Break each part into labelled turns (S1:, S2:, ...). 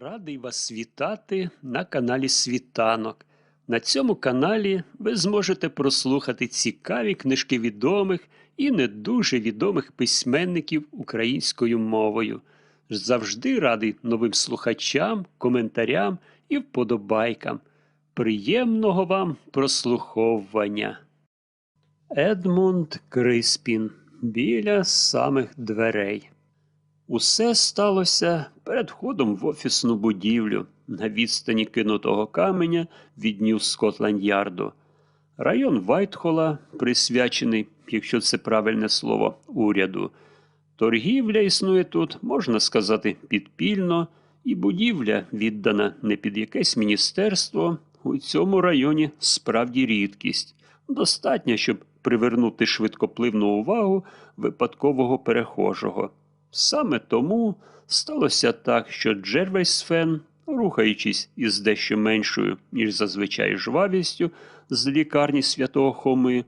S1: Радий вас вітати на каналі Світанок. На цьому каналі ви зможете прослухати цікаві книжки відомих і не дуже відомих письменників українською мовою. Завжди радий новим слухачам, коментарям і вподобайкам. Приємного вам прослуховування. Едмунд Криспін біля самих дверей. Усе сталося перед входом в офісну будівлю на відстані кинутого каменя від Нью Скотланд Ярду. Район Вайтхола присвячений, якщо це правильне слово, уряду. Торгівля існує тут, можна сказати, підпільно, і будівля, віддана не під якесь міністерство, у цьому районі справді рідкість. Достатньо, щоб привернути швидкопливну увагу випадкового перехожого. Саме тому сталося так, що Джервейс Фен, рухаючись із дещо меншою, ніж зазвичай жвавістю, з лікарні святого Хоми,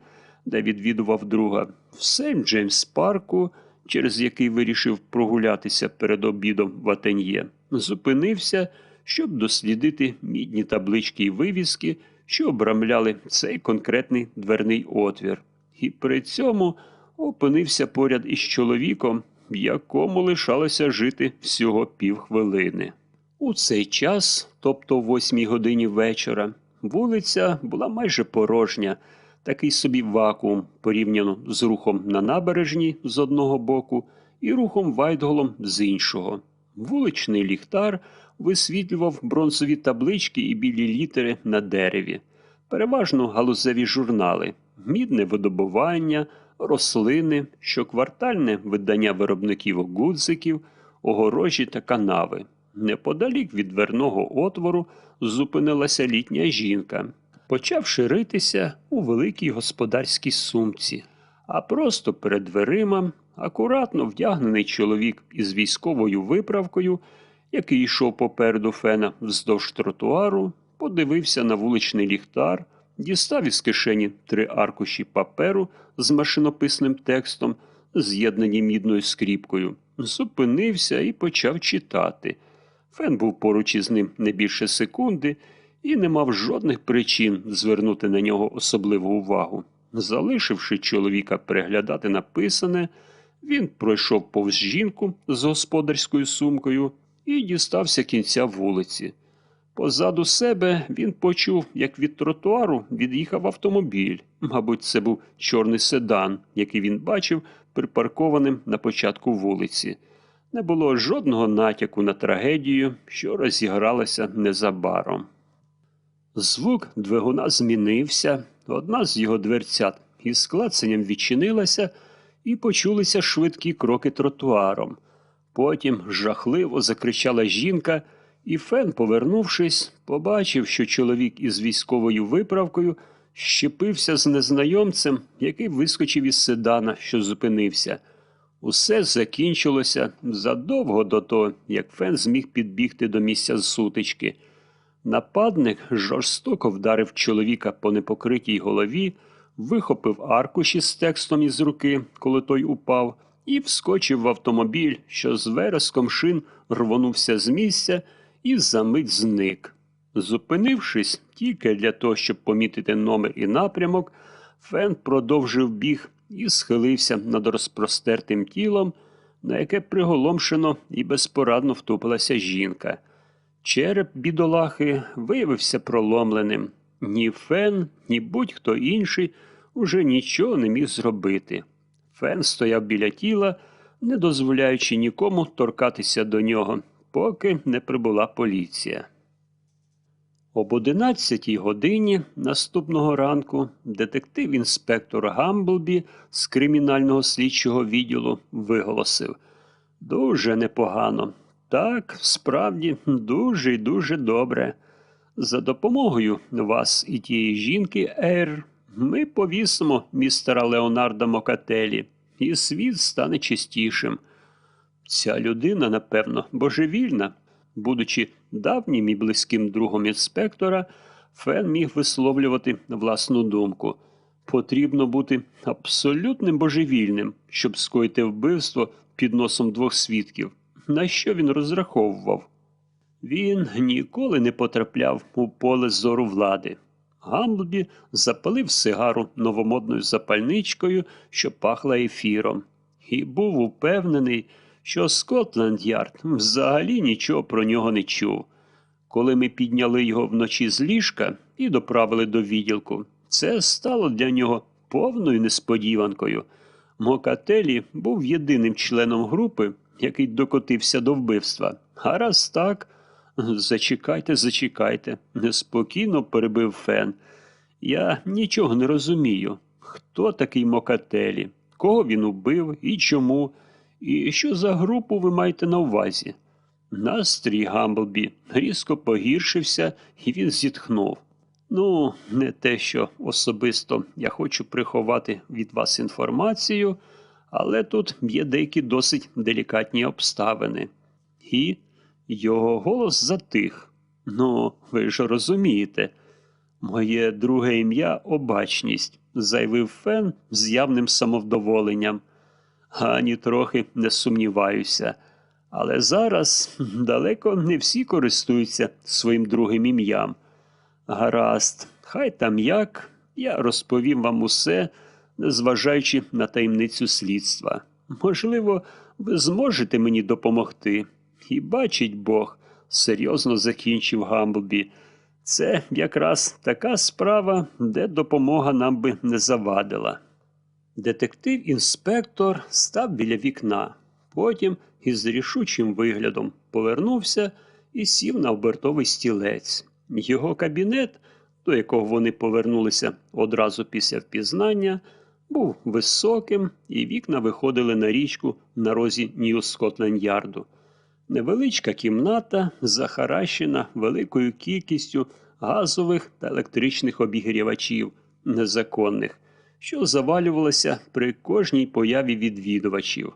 S1: де відвідував друга, в Сент Джеймс парку, через який вирішив прогулятися перед обідом в Атен'є, зупинився, щоб дослідити мідні таблички і вивіски, що обрамляли цей конкретний дверний отвір, і при цьому опинився поряд із чоловіком, якому лишалося жити всього півхвилини. У цей час, тобто о восьмій годині вечора, вулиця була майже порожня, такий собі вакуум порівняно з рухом на набережні з одного боку і рухом Вайтголом з іншого. Вуличний ліхтар висвітлював бронзові таблички і білі літери на дереві, переважно галузеві журнали, мідне видобування, рослини, щоквартальне видання виробників гудзиків, огорожі та канави. Неподалік від дверного отвору зупинилася літня жінка, почавши ритися у великій господарській сумці, а просто перед дверима акуратно вдягнений чоловік із військовою виправкою, який йшов попереду фена вздовж тротуару, подивився на вуличний ліхтар, дістав із кишені три аркуші паперу з машинописним текстом, з'єднані мідною скріпкою, зупинився і почав читати. Фен був поруч із ним не більше секунди і не мав жодних причин звернути на нього особливу увагу. Залишивши чоловіка переглядати написане, він пройшов повз жінку з господарською сумкою і дістався кінця вулиці. Позаду себе він почув, як від тротуару від'їхав автомобіль. Мабуть, це був чорний седан, який він бачив припаркованим на початку вулиці. Не було жодного натяку на трагедію, що розігралася незабаром. Звук двигуна змінився, одна з його дверцят із клацанням відчинилася, і почулися швидкі кроки тротуаром. Потім жахливо закричала жінка, і Фен, повернувшись, побачив, що чоловік із військовою виправкою щепився з незнайомцем, який вискочив із седана, що зупинився. Усе закінчилося задовго до того, як Фен зміг підбігти до місця сутички. Нападник жорстоко вдарив чоловіка по непокритій голові, вихопив аркуші з текстом із руки, коли той упав, і вскочив в автомобіль, що з вереском шин рвонувся з місця і за мить зник. Зупинившись тільки для того, щоб помітити номер і напрямок, Фен продовжив біг і схилився над розпростертим тілом, на яке приголомшено і безпорадно втупилася жінка. Череп бідолахи виявився проломленим. Ні Фен, ні будь-хто інший уже нічого не міг зробити. Фен стояв біля тіла, не дозволяючи нікому торкатися до нього, поки не прибула поліція. Об одинадцятій годині наступного ранку детектив-інспектор Гамблбі з кримінального слідчого відділу виголосив Дуже непогано. Так, справді, дуже і дуже добре. За допомогою вас і тієї жінки, Ейр, ми повісимо містера Леонарда Мокателі, і світ стане чистішим. Ця людина, напевно, божевільна. Будучи давнім і близьким другом інспектора, Фен міг висловлювати власну думку. Потрібно бути абсолютним божевільним, щоб скоїти вбивство під носом двох свідків. На що він розраховував? Він ніколи не потрапляв у поле зору влади. Гамблбі запалив сигару новомодною запальничкою, що пахла ефіром, і був упевнений, що Скотланд Ярд взагалі нічого про нього не чув. Коли ми підняли його вночі з ліжка і доправили до відділку, це стало для нього повною несподіванкою. Мокателі був єдиним членом групи, який докотився до вбивства. А раз так, зачекайте, зачекайте, неспокійно перебив Фен. Я нічого не розумію. Хто такий Мокателі? Кого він убив і чому? І що за групу ви маєте на увазі? Настрій Гамблбі різко погіршився, і він зітхнув. Ну, не те, що особисто я хочу приховати від вас інформацію, але тут є деякі досить делікатні обставини. І його голос затих. Ну, ви ж розумієте, моє друге ім'я обачність, заявив Фен з явним самовдоволенням. Ані трохи не сумніваюся. Але зараз далеко не всі користуються своїм другим ім'ям. Гаразд, хай там як, я розповім вам усе, незважаючи на таємницю слідства. Можливо, ви зможете мені допомогти. І бачить Бог, серйозно закінчив Гамблбі. Це якраз така справа, де допомога нам би не завадила. Детектив-інспектор став біля вікна, потім із рішучим виглядом повернувся і сів на обертовий стілець. Його кабінет, до якого вони повернулися одразу після впізнання, був високим, і вікна виходили на річку на розі Нью-Скотленд-Ярду. Невеличка кімната, захаращена великою кількістю газових та електричних обігрівачів незаконних, що завалювалося при кожній появі відвідувачів.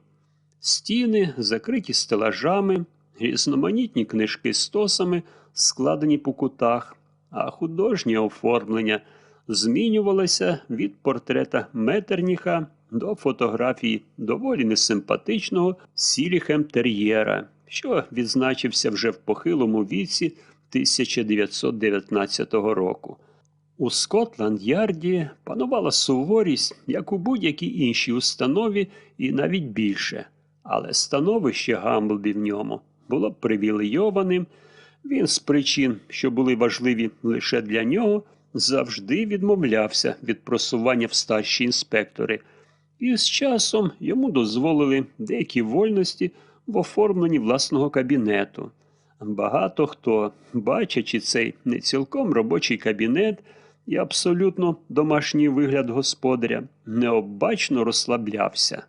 S1: Стіни, закриті стелажами, різноманітні книжки з тосами, складені по кутах, а художнє оформлення змінювалося від портрета Метерніха до фотографії доволі несимпатичного Сіліхем Тер'єра, що відзначився вже в похилому віці 1919 року. У Скотланд-Ярді панувала суворість, як у будь-якій іншій установі, і навіть більше. Але становище Гамблбі в ньому було привілейованим. Він з причин, що були важливі лише для нього, завжди відмовлявся від просування в старші інспектори, і з часом йому дозволили деякі вольності в оформленні власного кабінету. Багато хто, бачачи цей не цілком робочий кабінет і абсолютно домашній вигляд господаря, необачно розслаблявся.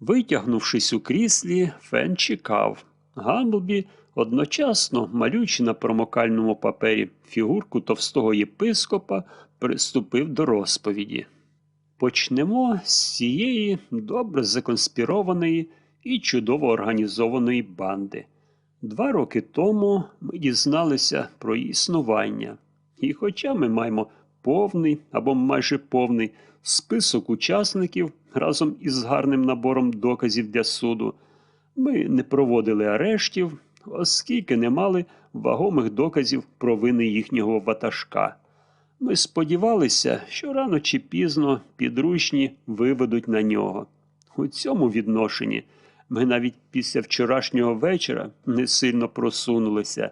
S1: Витягнувшись у кріслі, Фен чекав. Гамблбі, одночасно малюючи на промокальному папері фігурку товстого єпископа, приступив до розповіді. Почнемо з цієї добре законспірованої і чудово організованої банди. Два роки тому ми дізналися про існування, і хоча ми маємо повний або майже повний список учасників разом із гарним набором доказів для суду, ми не проводили арештів, оскільки не мали вагомих доказів провини їхнього ватажка. Ми сподівалися, що рано чи пізно підручні виведуть на нього. У цьому відношенні ми навіть після вчорашнього вечора не сильно просунулися.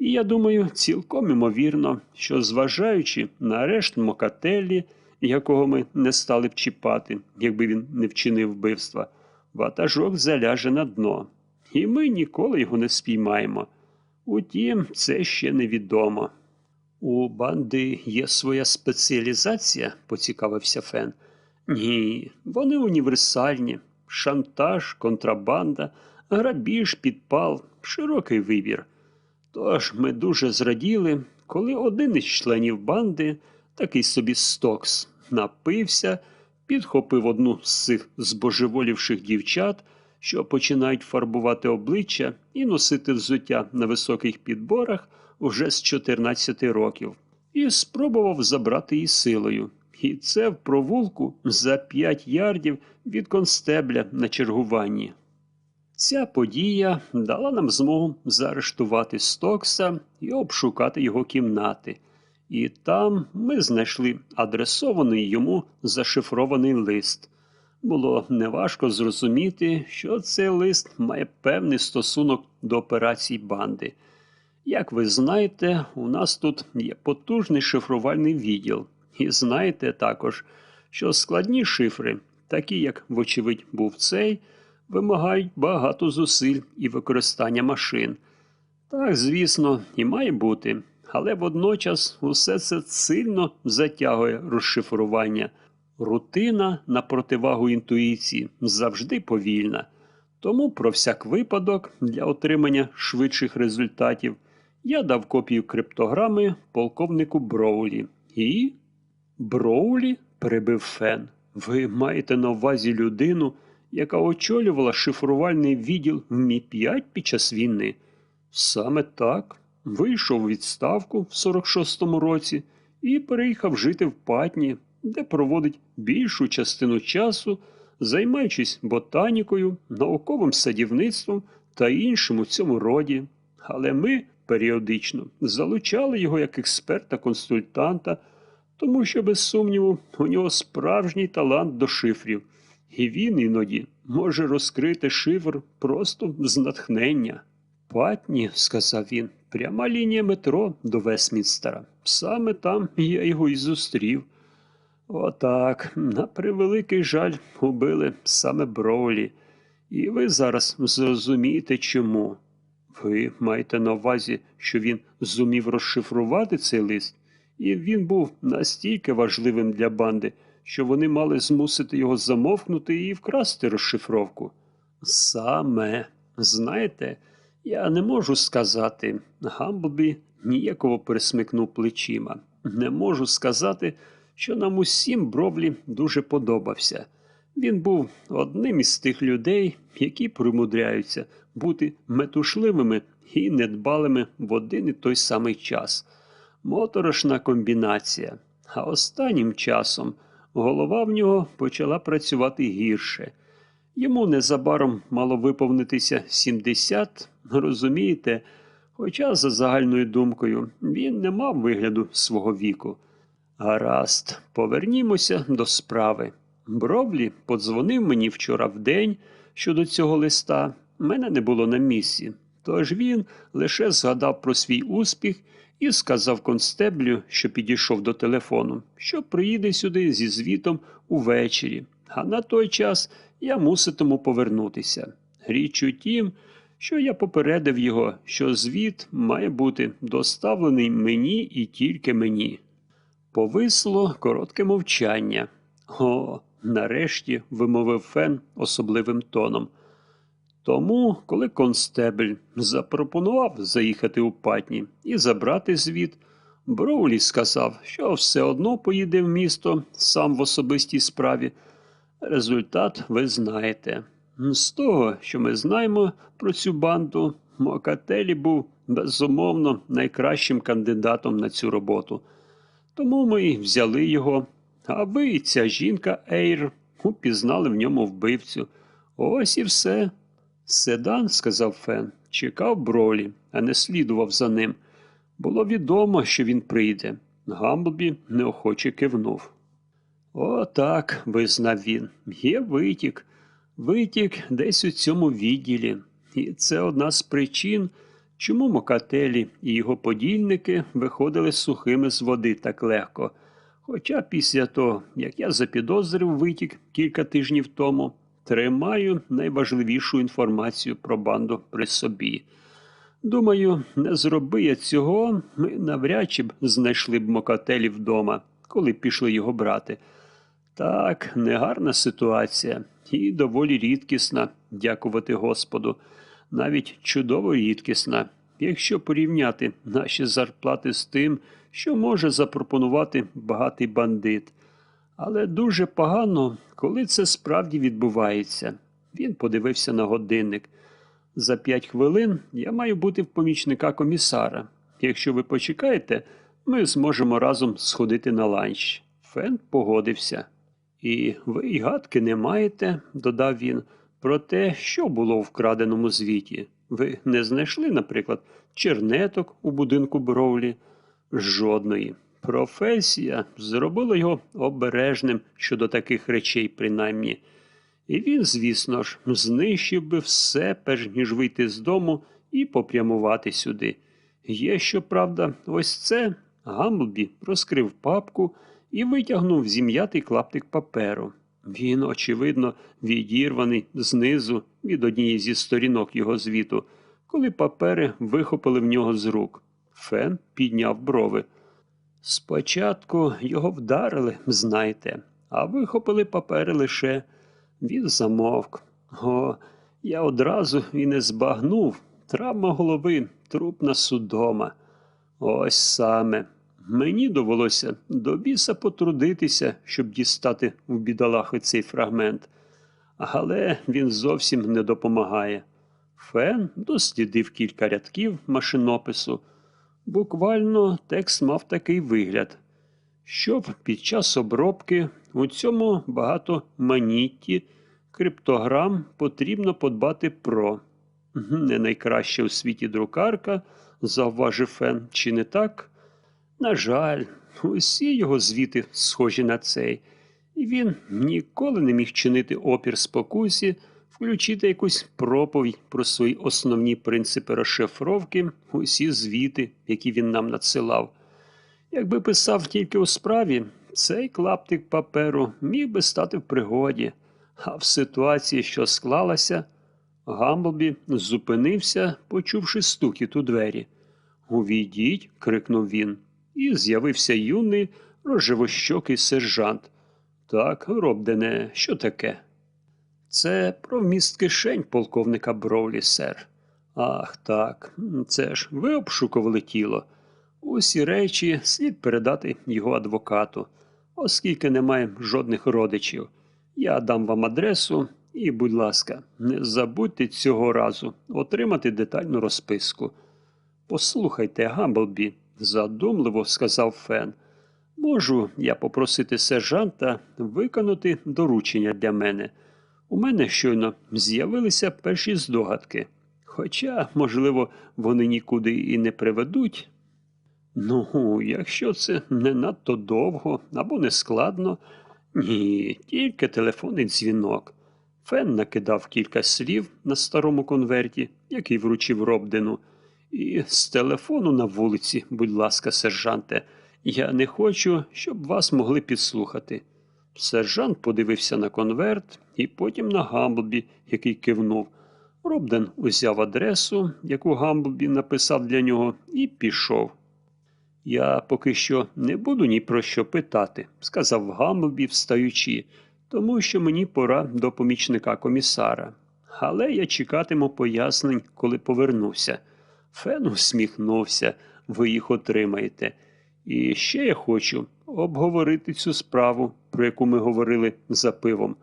S1: І я думаю, цілком імовірно, що, зважаючи на арешт Мокателі, якого ми не стали б чіпати, якби він не вчинив вбивства, ватажок заляже на дно, і ми ніколи його не спіймаємо. Утім, це ще невідомо. У банди є своя спеціалізація, поцікавився Фен. Ні, вони універсальні. Шантаж, контрабанда, грабіж, підпал, широкий вибір. Тож ми дуже зраділи, коли один із членів банди, такий собі Стокс, напився, підхопив одну з цих збожеволівших дівчат, що починають фарбувати обличчя і носити взуття на високих підборах уже з 14 років, і спробував забрати її силою. І це в провулку за 5 ярдів від констебля на чергуванні. Ця подія дала нам змогу заарештувати Стокса і обшукати його кімнати. І там ми знайшли адресований йому зашифрований лист. Було неважко зрозуміти, що цей лист має певний стосунок до операцій банди. Як ви знаєте, у нас тут є потужний шифрувальний відділ, і знаєте також, що складні шифри, такі як, вочевидь, був цей, вимагають багато зусиль і використання машин. Так, звісно, і має бути, але водночас усе це сильно затягує розшифрування. Рутина на противагу інтуїції завжди повільна. Тому про всяк випадок для отримання швидших результатів я дав копію криптограми полковнику Броулі. І. Броулі? перебив Фен. Ви маєте на увазі людину, яка очолювала шифрувальний відділ в Мі-5 під час війни? Саме так. Вийшов у відставку в 46-му році і переїхав жити в Патні, де проводить більшу частину часу, займаючись ботанікою, науковим садівництвом та іншим у цьому роді. Але ми періодично залучали його як експерта-консультанта, тому що, без сумніву, у нього справжній талант до шифрів, і він іноді може розкрити шифр просто з натхнення. Патні, сказав він, пряма лінія метро до Вестмінстера. Саме там я його і зустрів. Отак, на превеликий жаль, убили саме Броулі. І ви зараз зрозумієте чому. Ви маєте на увазі, що він зумів розшифрувати цей лист, і він був настільки важливим для банди, що вони мали змусити його замовкнути і вкрасти розшифровку. Саме, знаєте, я не можу сказати, Гамблбі ніяково пересмикнув плечима. Не можу сказати, що нам усім Бровлі дуже подобався. Він був одним із тих людей, які примудряються бути метушливими і недбалими в один і той самий час. Моторошна комбінація. А останнім часом голова в нього почала працювати гірше. Йому незабаром мало виповнитися 70, розумієте, хоча, за загальною думкою, він не мав вигляду свого віку. Гаразд, повернімося до справи. Бровлі подзвонив мені вчора вдень щодо цього листа. Мене не було на місці. Тож він лише згадав про свій успіх і сказав констеблю, що підійшов до телефону, що приїде сюди зі звітом увечері, а на той час я муситиму повернутися. Річ у тім, що я попередив його, що звіт має бути доставлений мені і тільки мені. Повисло коротке мовчання. О, нарешті вимовив Фен особливим тоном. Тому, коли констебель запропонував заїхати у патні і забрати звіт, Броулі сказав, що все одно поїде в місто сам в особистій справі. Результат ви знаєте. З того, що ми знаємо про цю банду, Мокателі був безумовно найкращим кандидатом на цю роботу. Тому ми й взяли його, а ви ця жінка Ейр упізнали в ньому вбивцю. Ось і все. Седан, сказав Фен, чекав бролі, а не слідував за ним. Було відомо, що він прийде. Гамблбі неохоче кивнув. О, так, визнав він. Є витік. Витік десь у цьому відділі. І це одна з причин, чому Мокателі і його подільники виходили сухими з води так легко. Хоча після того, як я запідозрив витік кілька тижнів тому, тримаю найважливішу інформацію про банду при собі. Думаю, не зроби я цього, ми навряд чи б знайшли б Мокателі вдома, коли пішли його брати. Так, негарна ситуація і доволі рідкісна, дякувати Господу, навіть чудово рідкісна, якщо порівняти наші зарплати з тим, що може запропонувати багатий бандит. Але дуже погано, коли це справді відбувається. Він подивився на годинник. За п'ять хвилин я маю бути в помічника комісара. Якщо ви почекаєте, ми зможемо разом сходити на ланч. Фен погодився. І ви й гадки не маєте, додав він, про те, що було у вкраденому звіті. Ви не знайшли, наприклад, чернеток у будинку Броулі? Жодної. Професія зробила його обережним щодо таких речей, принаймні. І він, звісно ж, знищив би все, перш ніж вийти з дому і попрямувати сюди. Є, щоправда, ось це. Гамблбі розкрив папку і витягнув зім'ятий клаптик паперу. Він, очевидно, відірваний знизу від однієї зі сторінок його звіту, коли папери вихопили в нього з рук. Фен підняв брови. Спочатку його вдарили, знаєте, а вихопили папери лише. Він замовк. О, я одразу і не збагнув. Травма голови, трупна судома. Ось саме. Мені довелося до біса потрудитися, щоб дістати в бідолахи цей фрагмент. Але він зовсім не допомагає. Фен дослідив кілька рядків машинопису. Буквально текст мав такий вигляд, щоб під час обробки у цьому багатоманітті криптограм потрібно подбати про. Не найкраща у світі друкарка, завважив Фен, чи не так? На жаль, усі його звіти схожі на цей, і він ніколи не міг чинити опір спокусі, включити якусь проповідь про свої основні принципи розшифровки, усі звіти, які він нам надсилав. Якби писав тільки у справі, цей клаптик паперу міг би стати в пригоді, а в ситуації, що склалася, Гамблбі зупинився, почувши стукіт у двері. Увійдіть, крикнув він, і з'явився юний рожевощокий сержант. Так, Робдене, що таке? Це про вміст кишень полковника Броулі, сер. Ах, так, це ж ви обшукували тіло. Усі речі слід передати його адвокату, оскільки немає жодних родичів. Я дам вам адресу і, будь ласка, не забудьте цього разу отримати детальну розписку. Послухайте, Гамблбі, задумливо сказав Фен. Можу я попросити сержанта виконати доручення для мене. У мене щойно з'явилися перші здогадки. Хоча, можливо, вони нікуди і не приведуть. Ну, якщо це не надто довго або не складно, ні, тільки телефонний дзвінок. Фен накидав кілька слів на старому конверті, який вручив Робдену. І з телефону на вулиці, будь ласка, сержанте, я не хочу, щоб вас могли підслухати. Сержант подивився на конверт і потім на Гамблбі, який кивнув. Робден узяв адресу, яку Гамблбі написав для нього, і пішов. Я поки що не буду ні про що питати, сказав Гамблбі, встаючи, тому що мені пора до помічника комісара. Але я чекатиму пояснень, коли повернуся. Фен усміхнувся, ви їх отримаєте. І ще я хочу обговорити цю справу, про яку ми говорили за пивом.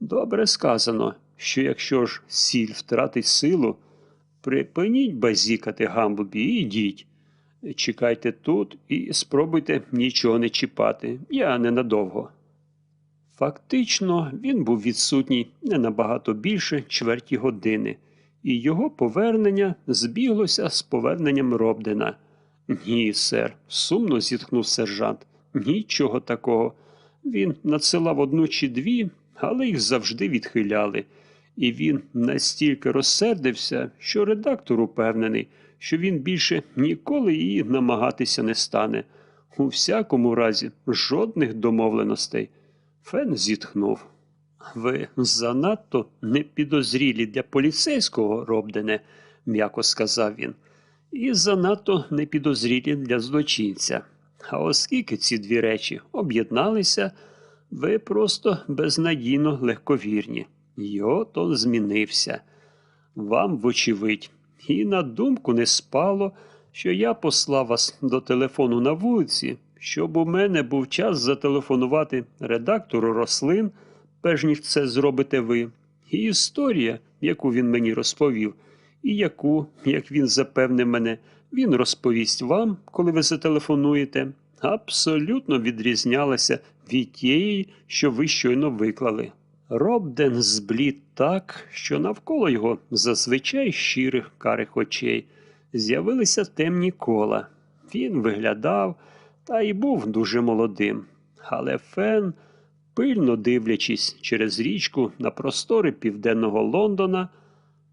S1: Добре сказано, що якщо ж сіль втратить силу, припиніть базікати Гамблбі і йдіть. Чекайте тут і спробуйте нічого не чіпати. Я ненадовго. Фактично, він був відсутній не набагато більше чверті години, і його повернення збіглося з поверненням Робдена. Ні, сер, сумно зітхнув сержант. Нічого такого. Він надсилав одну чи дві, але їх завжди відхиляли. І він настільки розсердився, що редактор упевнений, що він більше ніколи її намагатися не стане. У всякому разі, жодних домовленостей. Фен зітхнув. Ви занадто непідозрілі для поліцейського, Робдене, м'яко сказав він, і занадто непідозрілі для злочинця. А оскільки ці дві речі об'єдналися, ви просто безнадійно легковірні. Йото змінився. Вам, вочевидь, і на думку не спало, що я послав вас до телефону на вулиці, щоб у мене був час зателефонувати редактору рослин, перш ніж це зробите ви. І історія, яку він мені розповів, і яку, як він запевнив мене, він розповість вам, коли ви зателефонуєте, абсолютно відрізнялася від тієї, що ви щойно виклали. Робден зблід так, що навколо його зазвичай щирих карих очей з'явилися темні кола. Він виглядав та й був дуже молодим. Але Фен, пильно дивлячись через річку на простори південного Лондона,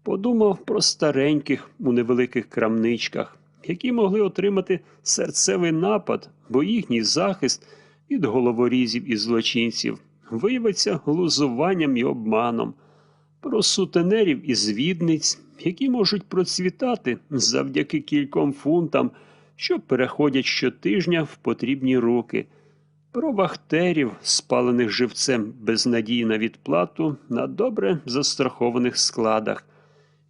S1: подумав про стареньких у невеликих крамничках, які могли отримати серцевий напад, бо їхній захист від головорізів і злочинців виявиться глузуванням і обманом, про сутенерів і звідниць, які можуть процвітати завдяки кільком фунтам, що переходять щотижня в потрібні руки, про вахтерів, спалених живцем без надії на відплату на добре застрахованих складах,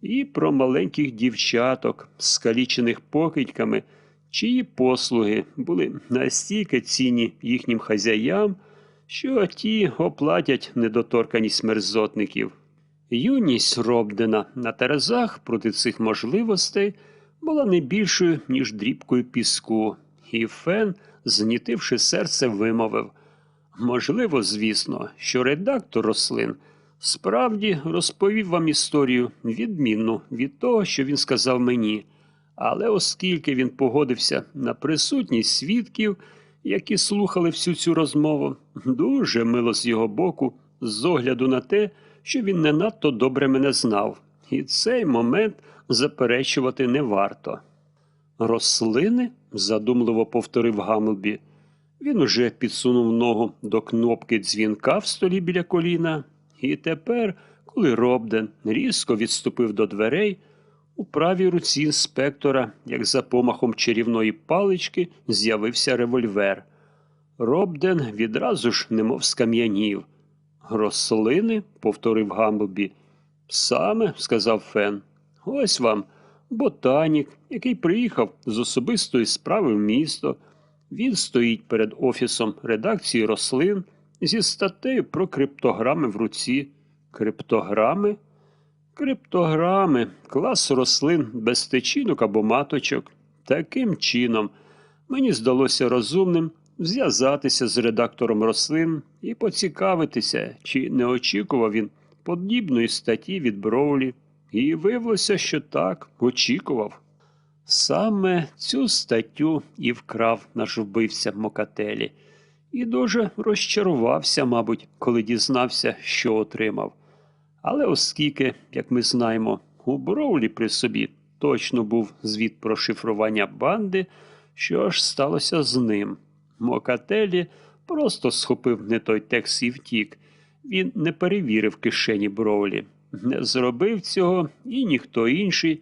S1: і про маленьких дівчаток, скалічених покидьками, чиї послуги були настільки цінні їхнім хазяям, що ті оплатять недоторканість мерзотників. Юність Робдена на терезах проти цих можливостей була не більшою, ніж дрібкою піску, і Фен, знітивши серце, вимовив можливо, звісно, що редактор рослин справді розповів вам історію відмінну від того, що він сказав мені, але оскільки він погодився на присутність свідків, які слухали всю цю розмову, дуже мило з його боку, з огляду на те, що він не надто добре мене знав, і цей момент заперечувати не варто. Рослини? задумливо повторив Гамлбі. Він уже підсунув ногу до кнопки дзвінка в столі біля коліна, і тепер, коли Робден різко відступив до дверей, у правій руці інспектора, як за помахом чарівної палички, з'явився револьвер. Робден відразу ж немов скам'янів. Рослини? повторив Гамблбі. Саме, сказав Фен. Ось вам ботанік, який приїхав з особистої справи в місто. Він стоїть перед офісом редакції рослин зі статтею про криптограми в руці. Криптограми? Криптограми, клас рослин без течінок або маточок. Таким чином, мені здалося розумним зв'язатися з редактором рослин і поцікавитися, чи не очікував він подібної статті від Броулі, і виявилося, що так, очікував. Саме цю статтю і вкрав наш вбивця Мокателі, і дуже розчарувався, мабуть, коли дізнався, що отримав. Але оскільки, як ми знаємо, у Броулі при собі точно був звіт про шифрування банди, що ж сталося з ним. Мокателі просто схопив не той текст і втік. Він не перевірив кишені Броулі, не зробив цього і ніхто інший,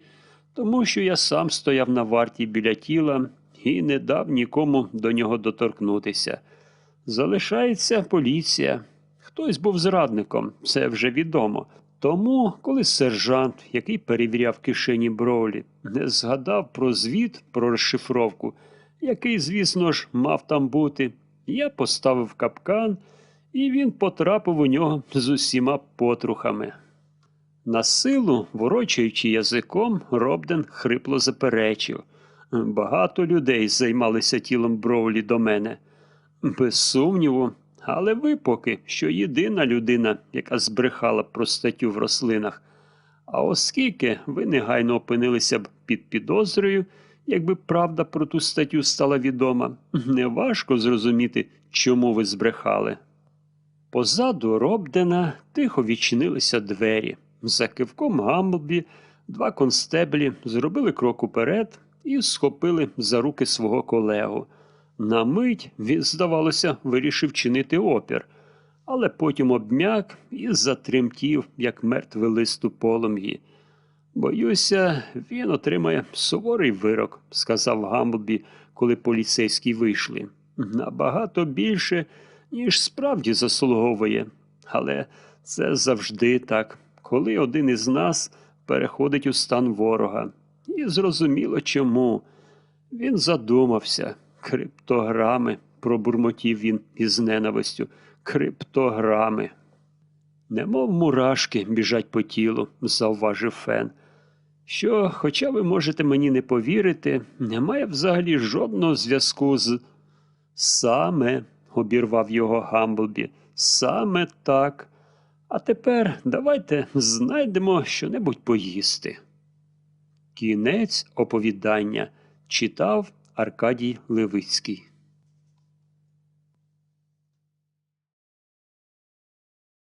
S1: тому що я сам стояв на варті біля тіла і не дав нікому до нього доторкнутися. Залишається поліція. Хтось був зрадником, це вже відомо. Тому, коли сержант, який перевіряв кишені Броулі, не згадав про звіт про розшифровку, який, звісно ж, мав там бути, я поставив капкан, і він потрапив у нього з усіма потрухами. На силу, ворочаючи язиком, Робден хрипло заперечив. Багато людей займалися тілом Броулі до мене. Без сумніву, але ви поки що єдина людина, яка збрехала про статтю в рослинах. А оскільки ви негайно опинилися б під підозрою, якби правда про ту статтю стала відома, неважко зрозуміти, чому ви збрехали. Позаду Робдена тихо відчинилися двері. За кивком Гамблбі два констеблі зробили крок уперед і схопили за руки свого колегу. На мить він, здавалося, вирішив чинити опір, але потім обмяк і затремтів, як мертвий лист у полум'ї. Боюся, він отримає суворий вирок, сказав Гамблбі, коли поліцейські вийшли. Набагато більше, ніж справді заслуговує. Але це завжди так, коли один із нас переходить у стан ворога. І зрозуміло чому. Він задумався. Криптограми, пробурмотів він із ненавистю. Криптограми. Немов мурашки біжать по тілу, завважив Фен. Що, хоча ви можете мені не повірити, немає взагалі жодного зв'язку з. Саме, обірвав його Гамблбі, саме так. А тепер давайте знайдемо щонебудь поїсти. Кінець оповідання читав Аркадій Левицький.